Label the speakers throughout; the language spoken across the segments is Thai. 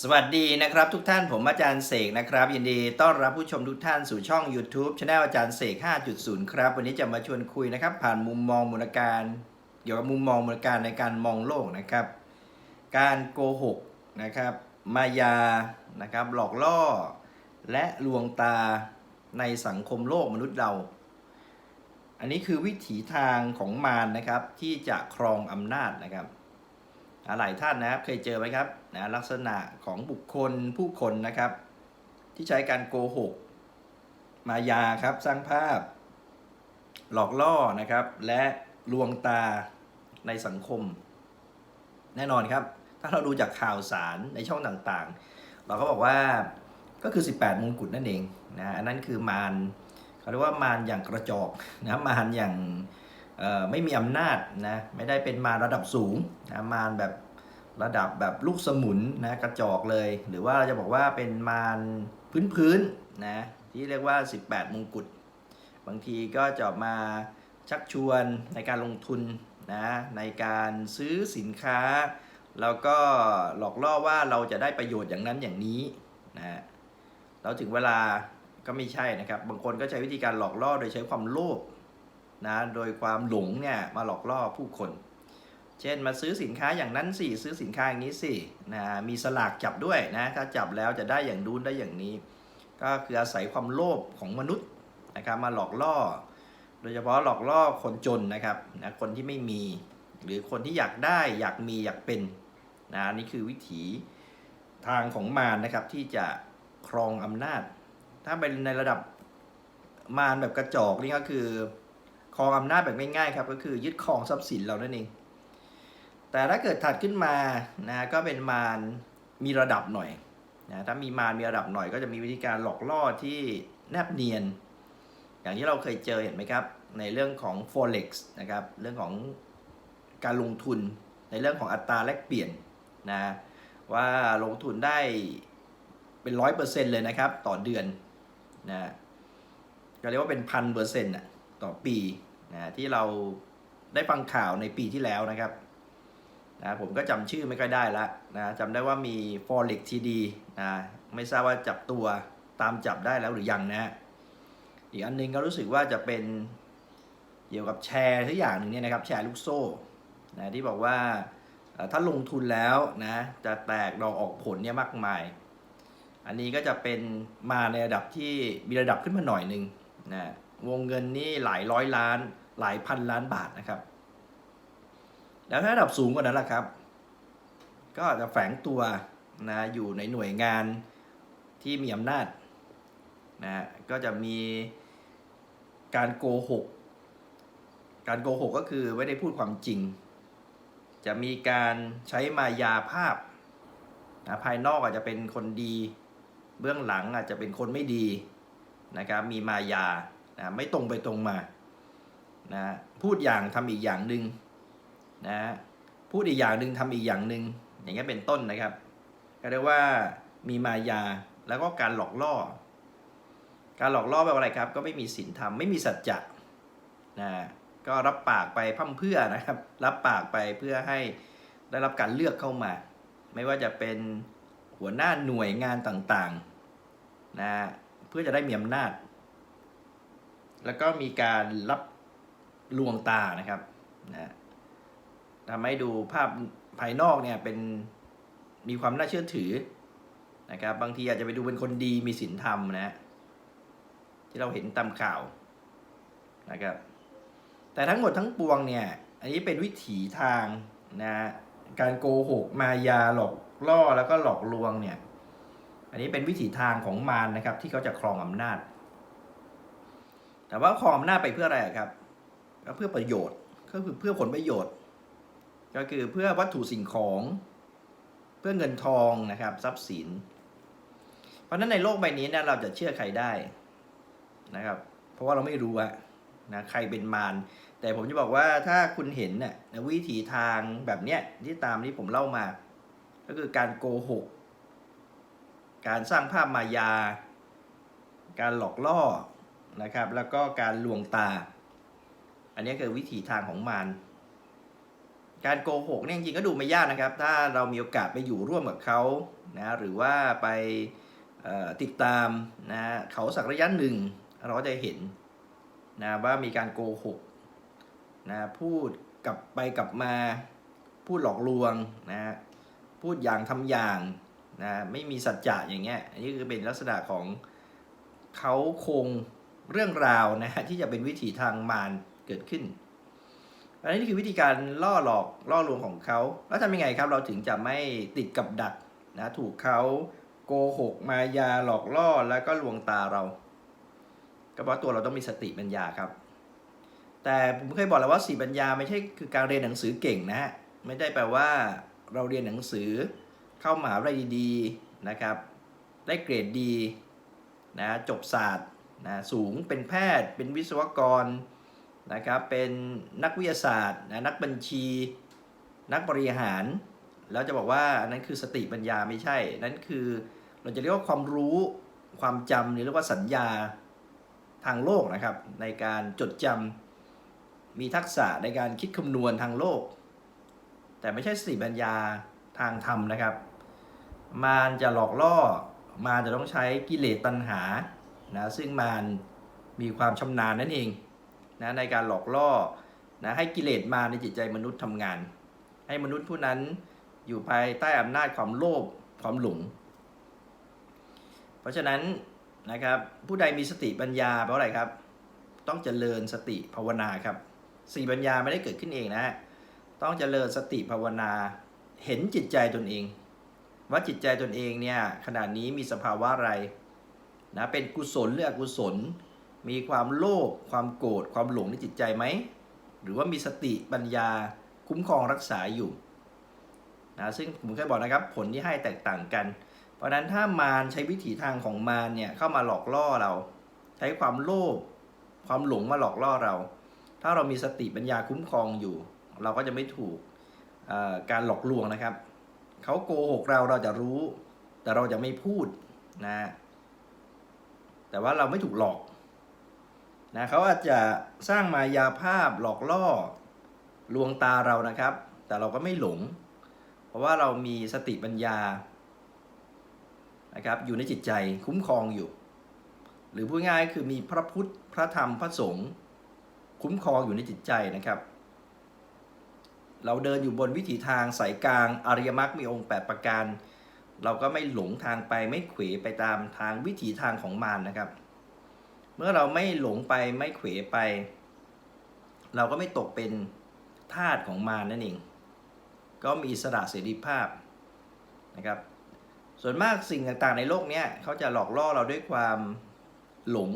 Speaker 1: สวัสดีนะครับทุกท่านผมอาจารย์เสกนะครับ ยินดีต้อนรับผู้ชมทุกท่านสู่ช่อง YouTube channel อาจารย์เสก 5.0 ครับ วันนี้จะมาชวนคุยนะครับ ผ่านมุมมองมูลการเกี่ยวกับมุมมองมูลการในการมองโลกนะครับ การโกหกนะครับ มายานะครับ หลอกล่อ และลวงตาในสังคมโลกมนุษย์เรา อันนี้คือวิถีทางของมารนะครับที่จะครองอำนาจนะครับ หลายท่านนะครับเคยเจอไหมครับนะลักษณะของบุคคลผู้คนนะครับ ที่ใช้การโกหก มายาครับสร้างภาพ หลอกล่อนะครับ และลวงตาในสังคม แน่นอนครับ ถ้าเราดูจากข่าวสารในช่องต่างๆ เราก็บอกว่าก็คือ 18 มงกุฎนั่นเองนะอันนั้นคือมารเขาเรียกว่ามารอย่างกระจอกนะมารอย่าง ไม่มีอำนาจนะไม่ได้เป็นมารระดับสูงนะมารแบบระดับแบบลูกสมุนนะกระจอกเลย หรือว่าเราจะบอกว่าเป็นมารพื้นๆนะที่เรียกว่า 18 มงกุฎบางทีก็จะมาชักชวนในการลงทุนนะในการซื้อสินค้า แล้วก็หลอกล่อว่าเราจะได้ประโยชน์อย่างนั้นอย่างนี้นะแล้วถึงเวลาก็ไม่ใช่นะครับ บางคนก็ใช้วิธีการหลอกล่อโดยใช้ความโลภ นะโดยความหลงเนี่ยมาหลอกล่อผู้คน เช่นมาซื้อสินค้าอย่างนั้นสิซื้อสินค้าอย่างนี้สินะมีสลากจับด้วยนะถ้าจับแล้วจะได้อย่างดูนได้อย่างนี้ ก็คืออาศัยความโลภของมนุษย์นะครับมาหลอกล่อ โดยเฉพาะหลอกล่อคนจนนะครับนะคนที่ไม่มีหรือคนที่อยากได้อยากมีอยากเป็นนะนนี่คือวิถีทางของมารนะครับที่จะครองอำนาจ ถ้าเป็นในระดับมารแบบกระจอกนี่ก็คือ ครองอำนาจแบบง่ายๆครับก็คือยึดครองทรัพย์สินเรานั่นเอง แต่ถ้าเกิดถัดขึ้นมานะก็เป็นมารมีระดับหน่อยนะถ้ามีมารมีระดับหน่อยก็จะมีวิธีการหลอกล่อที่แนบเนียน อย่างที่เราเคยเจอเห็นไหมครับ ในเรื่องของ forex นะครับเรื่องของการลงทุนในเรื่องของอัตราแลกเปลี่ยนนะว่าลงทุนได้เป็นร้อยเปอร์เซ็นต์เลยนะครับ ต่อเดือนนะก็เรียกว่าเป็นพันเปอร์เซ็นต์อะ ต่อปีนะที่เราได้ฟังข่าวในปีที่แล้วนะครับนะผมก็จำชื่อไม่ค่อยได้ละนะจำได้ว่ามี Forex TD นะไม่ทราบว่าจับตัวตามจับได้แล้วหรือยังนะอีกอันหนึงก็รู้สึกว่าจะเป็นเกี่ยวกับแชร์ทุกอย่างหนึ่งเนี่ยนะครับ แชร์ลูกโซ่นะที่บอกว่าถ้าลงทุนแล้วนะจะแตกดอกออกผลเนี่ยมากมาย อันนี้ก็จะเป็นมาในระดับที่มีระดับขึ้นมาหน่อยหนึ่งนะ วงเงินนี่หลายร้อยล้าน หลายพันล้านบาทนะครับ แล้วถ้าระดับสูงกว่านั้นล่ะครับ ก็อาจจะแฝงตัวนะอยู่ในหน่วยงานที่มีอำนาจนะก็จะมีการโกหก การโกหกก็คือไม่ได้พูดความจริง จะมีการใช้มายาภาพนะภายนอกอาจจะเป็นคนดี เบื้องหลังอาจจะเป็นคนไม่ดีนะครับ มีมายา นะไม่ตรงไปตรงมานะพูดอย่างทำอีกอย่างหนึ่งนะพูดอีกอย่างหนึ่งทำอีกอย่างหนึ่งอย่างเงี้ยเป็นต้นนะครับ ก็เรียกว่ามีมายาแล้วก็การหลอกล่อ การหลอกล่อแปลว่าอะไรครับ ก็ไม่มีศีลธรรมไม่มีสัจจะนะก็รับปากไปพร่ำเพื่อนะครับ รับปากไปเพื่อให้ได้รับการเลือกเข้ามา ไม่ว่าจะเป็นหัวหน้าหน่วยงานต่างๆนะเพื่อจะได้มีอำนาจ แล้วก็มีการรับลวงตานะครับนะทำให้ดูภาพภายนอกเนี่ยเป็นมีความน่าเชื่อถือนะครับบางทีอาจจะไปดูเป็นคนดีมีศีลธรรมนะที่เราเห็นตามข่าวนะครับแต่ทั้งหมดทั้งปวงเนี่ยอันนี้เป็นวิถีทางนะการโกหกมายาหลอกล่อแล้วก็หลอกลวงเนี่ยอันนี้เป็นวิถีทางของมารนะครับที่เขาจะครองอำนาจ แต่ว่าครองอำนาจไปเพื่ออะไรครับ ก็เพื่อประโยชน์ก็คือเพื่อผลประโยชน์ ก็คือเพื่อวัตถุสิ่งของ เพื่อเงินทองนะครับทรัพย์สิน เพราะฉะนั้นในโลกใบนี้เนี่ยเราจะเชื่อใครได้นะครับ เพราะว่าเราไม่รู้อะนะใครเป็นมารแต่ผมจะบอกว่าถ้าคุณเห็นเนี่ยวิถีทางแบบเนี้ยที่ตามที่ผมเล่ามา ก็คือการโกหก การสร้างภาพมายา การหลอกล่อ นะครับ แล้วก็การลวงตา อันนี้คือวิถีทางของมารการโกหกเนี่ยจริงก็ดูไม่ยากนะครับ ถ้าเรามีโอกาสไปอยู่ร่วมกับเขานะหรือว่าไปติดตามนะเขาสักระยะหนึ่ง เราจะเห็นนะว่ามีการโกหกนะพูดกลับไปกลับมาพูดหลอกลวงนะพูดอย่างทำอย่างนะไม่มีสัจจะอย่างเงี้ยอันนี้คือเป็นลักษณะของเขาคง เรื่องราวนะฮะที่จะเป็นวิถีทางมารเกิดขึ้น อันนี้คือวิธีการล่อหลอกล่อลวงของเขา แล้วทำยังไงครับเราถึงจะไม่ติดกับดักนะถูกเขาโกหกมายาหลอกล่อแล้วก็ลวงตาเรา ก็เพราะตัวเราต้องมีสติปัญญาครับ แต่ผมเคยบอกแล้วว่าสติปัญญาไม่ใช่คือการเรียนหนังสือเก่งนะฮะไม่ได้แปลว่าเราเรียนหนังสือเข้ามหาวิทยาลัยดีๆนะครับ ได้เกรดดีนะจบศาสตร์ นะสูงเป็นแพทย์ เป็นวิศวกรนะครับเป็นนักวิทยาศาสตร์นะนักบัญชี นักบริหาร แล้วจะบอกว่าอันนั้นคือสติปัญญาไม่ใช่ นั่นคือเราจะเรียกว่าความรู้ความจำหรือเรียกว่าสัญญาทางโลกนะครับ ในการจดจำมีทักษะในการคิดคำนวณทางโลก แต่ไม่ใช่สติปัญญาทางธรรมนะครับ มารจะหลอกล่อมารจะต้องใช้กิเลสตัณหา นะซึ่งมารมีความชำนาญนั่นเองนะในการหลอกล่อนะให้กิเลสมาในจิตใจมนุษย์ทำงาน ให้มนุษย์ผู้นั้นอยู่ภายใต้อำนาจความโลภความหลงเพราะฉะนั้นนะครับผู้ใดมีสติปัญญาเพราะอะไรครับ ต้องเจริญสติภาวนาครับสติปัญญาไม่ได้เกิดขึ้นเองนะฮะต้องเจริญสติภาวนาเห็นจิตใจตนเอง ว่าจิตใจตนเองเนี่ยขณะนี้มีสภาวะอะไร นะเป็นกุศลหรืออกุศล มีความโลภความโกรธความหลงในจิตใจไหม หรือว่ามีสติปัญญาคุ้มครองรักษาอยู่นะซึ่งผมเคยบอกนะครับผลที่ให้แตกต่างกัน เพราะนั้นถ้ามารใช้วิถีทางของมารเนี่ยเข้ามาหลอกล่อเรา ใช้ความโลภความหลงมาหลอกล่อเรา ถ้าเรามีสติปัญญาคุ้มครองอยู่ เราก็จะไม่ถูกการหลอกลวงนะครับ เขาโกหกเราเราจะรู้ แต่เราจะไม่พูดนะ แต่ว่าเราไม่ถูกหลอกนะเขาอาจจะสร้างมายาภาพหลอกล่อลวงตาเรานะครับ แต่เราก็ไม่หลง เพราะว่าเรามีสติปัญญานะครับอยู่ในจิตใจคุ้มครองอยู่ หรือพูดง่ายๆคือมีพระพุทธพระธรรมพระสงฆ์คุ้มครองอยู่ในจิตใจนะครับ เราเดินอยู่บนวิถีทางสายกลางอริยมรรคมีองค์ 8 ประการ เราก็ไม่หลงทางไปไม่เขวไปตามทางวิถีทางของมารนนะครับ เมื่อเราไม่หลงไปไม่เขวไป เราก็ไม่ตกเป็นทาสของมารนั่นเอง ก็มีอิสระเสรีภาพนะครับ ส่วนมากสิ่งต่างๆในโลกนี้เขาจะหลอกล่อเราด้วยความหลง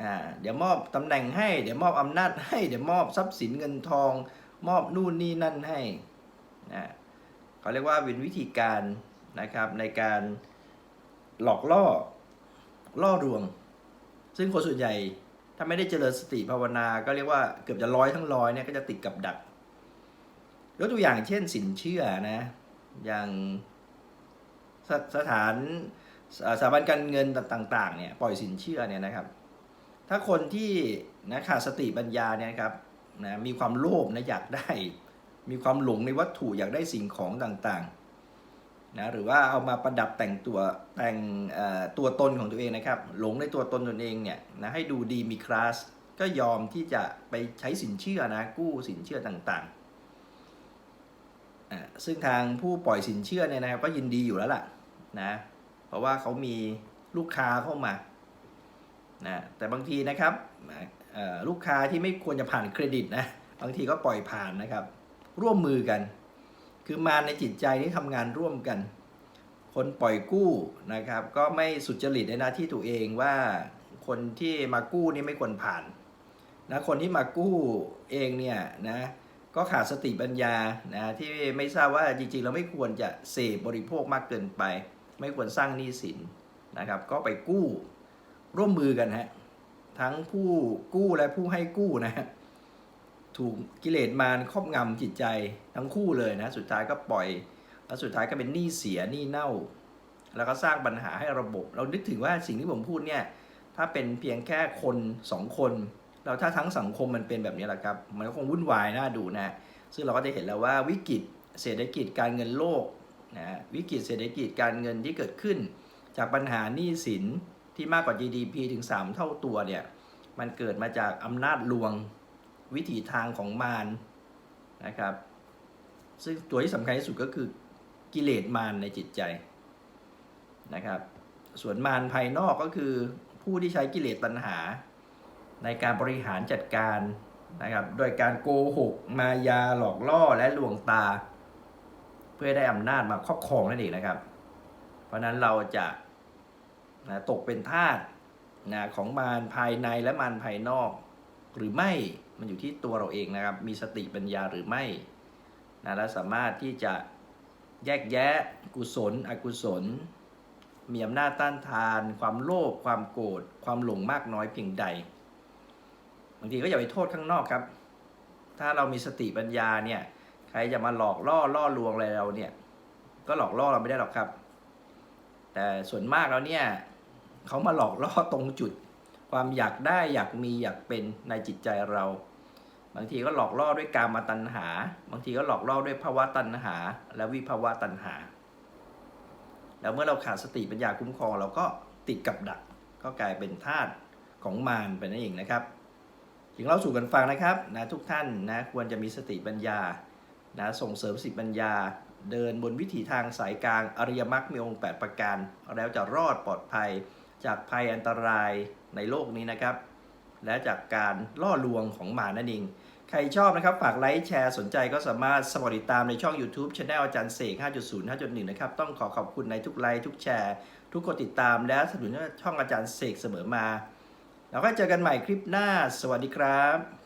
Speaker 1: อ่าเดี๋ยวมอบตำแหน่งให้ เดี๋ยวมอบอำนาจให้ เดี๋ยวมอบทรัพย์สินเงินทอง มอบนู่นนี่นั่นให้นะเขาเรียกว่าเป็นวิธีการ นะครับในการหลอกล่อล่อลวง ซึ่งคนส่วนใหญ่ถ้าไม่ได้เจริญสติภาวนา ก็เรียกว่าเกือบจะร้อยทั้งร้อยเนี่ยก็จะติดกับดักยกตัวอย่างเช่นสินเชื่อนะ อย่างสสถานสถาบันการเงินต่างๆเนี่ยปล่อยสินเชื่อเนี่ยนะครับ ถ้าคนที่นะขาดสติปัญญาเนี่ยครับนะมีความโลภนะอยากได้ มีความหลงในวัตถุอยากได้สิ่งของต่างๆ นะหรือว่าเอามาประดับแต่งตัวแต่งตัวตนของตัวเองนะครับ หลงในตัวตนตนเองเนี่ยนะให้ดูดีมีคลาสก็ยอมที่จะไปใช้สินเชื่อนะกู้สินเชื่อต่างๆอ่าซึ่งทางผู้ปล่อยสินเชื่อเนี่ยนะครับก็ยินดีอยู่แล้วล่ะนะเพราะว่าเขามีลูกค้าเข้ามานะแต่บางทีนะครับลูกค้าที่ไม่ควรจะผ่านเครดิตนะบางทีก็ปล่อยผ่านนะครับ ร่วมมือกัน คือมาในจิตใจนี่ทำงานร่วมกัน คนปล่อยกู้นะครับ ก็ไม่สุจริตในหน้าที่ตัวเองว่าคนที่มากู้นี่ไม่ควรผ่านนะคนที่มากู้เองเนี่ยนะก็ขาดสติปัญญานะที่ไม่ทราบว่าจริงๆ เราไม่ควรจะเสพบริโภคมากเกินไป ไม่ควรสร้างหนี้สินนะครับ ก็ไปกู้ร่วมมือกันฮะทั้งผู้กู้และผู้ให้กู้นะฮะ ถูกกิเลสมารครอบงำจิตใจทั้งคู่เลยนะ สุดท้ายก็ปล่อย แล้วสุดท้ายก็เป็นหนี้เสียหนี้เน่า แล้วก็สร้างปัญหาให้ระบบ เรานึกถึงว่าสิ่งที่ผมพูดเนี่ย ถ้าเป็นเพียงแค่คนสองคน เราถ้าทั้งสังคมมันเป็นแบบนี้แหละครับ มันก็คงวุ่นวายน่าดูนะ ซึ่งเราก็จะเห็นแล้วว่าวิกฤตเศรษฐกิจการเงินโลกนะวิกฤตเศรษฐกิจการเงินที่เกิดขึ้น จากปัญหาหนี้สินที่มากกว่า GDP ถึง 3 เท่าตัวเนี่ย มันเกิดมาจากอำนาจลวง วิถีทางของมารนะครับ ซึ่งตัวที่สำคัญที่สุดก็คือกิเลสมารในจิตใจนะครับ ส่วนมารภายนอกก็คือผู้ที่ใช้กิเลสตัณหา ในการบริหารจัดการนะครับ โดยการโกหก มายาหลอกล่อและลวงตา เพื่อได้อำนาจมาครอบครองนั่นเองนะครับ เพราะฉะนั้นเราจะนะตกเป็นทาสนะของมารภายในและมารภายนอก หรือไม่ มันอยู่ที่ตัวเราเองนะครับ มีสติปัญญาหรือไม่นะและสามารถที่จะแยกแยะกุศล อกุศล มีอำนาจต้านทาน ความโลภความโกรธความหลงมากน้อยเพียงใดบางทีก็อย่าไปโทษข้างนอกครับ ถ้าเรามีสติปัญญาเนี่ยใครจะมาหลอกล่อล่อลวงอะไรเราเนี่ยก็หลอกล่อเราไม่ได้หรอกครับ แต่ส่วนมากแล้วเนี่ยเขามาหลอกล่อตรงจุด ความอยากได้อยากมีอยากเป็นในจิตใจเรา บางทีก็หลอกล่อด้วยกามาตัณหา บางทีก็หลอกล่อด้วยภาวะตัณหา และวิภาวะตัณหา แล้วเมื่อเราขาดสติปัญญาคุ้มครองเราก็ติดกับดัก ก็กลายเป็นทาสของมารไปนั่นเองนะครับถึงเราสู่กันฟังนะครับนะทุกท่านนะควรจะมีสติปัญญานะส่งเสริมสติปัญญา เดินบนวิถีทางสายกลางอริยมรรคมีองค์ 8 ประการ แล้วจะรอดปลอดภัยจากภัยอันตรายในโลกนี้นะครับ และจากการล่อลวงของหมานั่นเอง ใครชอบนะครับ ฝากไลค์แชร์สนใจก็สามารถสมัครติดตามในช่อง YouTube Channel อาจารย์เสก 5.0 5.1 นะครับ ต้องขอขอบคุณในทุกไลค์ทุกแชร์ ทุกกดติดตามและสนับสนุนช่องอาจารย์เสกเสมอมา แล้วก็เจอกันใหม่คลิปหน้า สวัสดีครับ